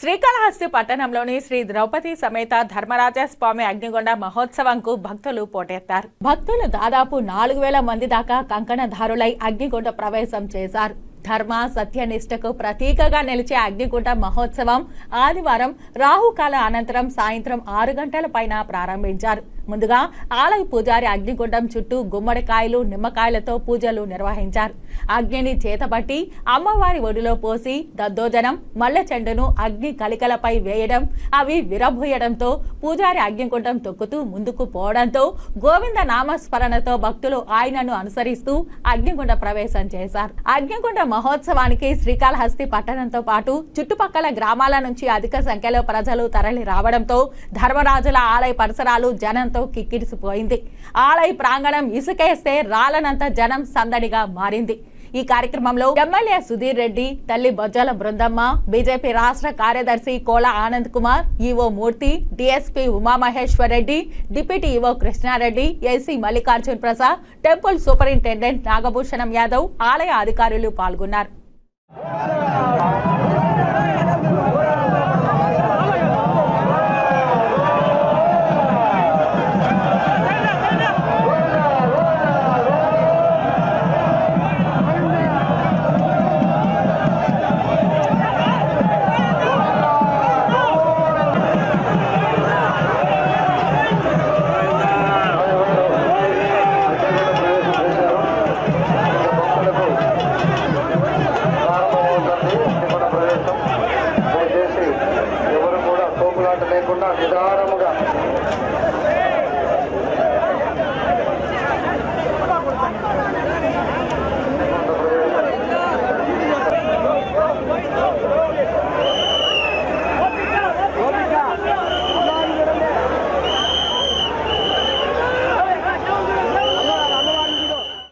శ్రీకాళహస్తి పట్టణంలోని శ్రీ ద్రౌపది సమేత ధర్మరాజ స్వామి అగ్నిగొండ మహోత్సవంకు భక్తులు పోటెత్తారు. భక్తులు దాదాపు నాలుగు వేల మంది దాకా కంకణధారులై అగ్నిగుండ ప్రవేశం చేశారు. ధర్మ సత్యనిష్టకు ప్రతీకగా నిలిచే అగ్నిగుండ మహోత్సవం ఆదివారం రాహుకాల అనంతరం సాయంత్రం ఆరు గంటల పైన ప్రారంభించారు. ముందుగా ఆలయ పూజారి అగ్నిగుండం చుట్టూ గుమ్మడికాయలు నిమ్మకాయలతో పూజలు నిర్వహించారు. అగ్నిని చేతబట్టి అమ్మవారి ఒడిలో పోసి దద్దోజనం మల్లె చెండును అగ్ని కలికలపై వేయడం అవి విరబోయడంతో పూజారి అగ్నిగుండం తొక్కుతూ ముందుకు పోవడంతో గోవింద నామస్మరణతో భక్తులు ఆయనను అనుసరిస్తూ అగ్నిగుండ ప్రవేశం చేశారు. అగ్నిగుండ మహోత్సవానికి శ్రీకాళహస్తి పట్టణంతో పాటు చుట్టుపక్కల గ్రామాల నుంచి అధిక సంఖ్యలో ప్రజలు తరలి రావడంతో ధర్మరాజుల ఆలయ పరిసరాలు జనంతో కిక్కిరిసిపోయింది. ఆలయ ప్రాంగణం ఇసుకేస్తే రాలనంత జనం సందడిగా మారింది. ఈ కార్యక్రమంలో ఎమ్మెల్యే సుధీర్ రెడ్డి తల్లి బొజ్జల బృందమ్మ బీజేపీ రాష్ట్ర కార్యదర్శి Kola Anand Kumar EO Murthy DSP Umamaheshwar Reddy deputy EO Krishnareddy SC Mallikarjun Prasad temple superintendent Nagabhushanam Yadav ఆలయ అధికారులు పాల్గొన్నారు. విధానముగా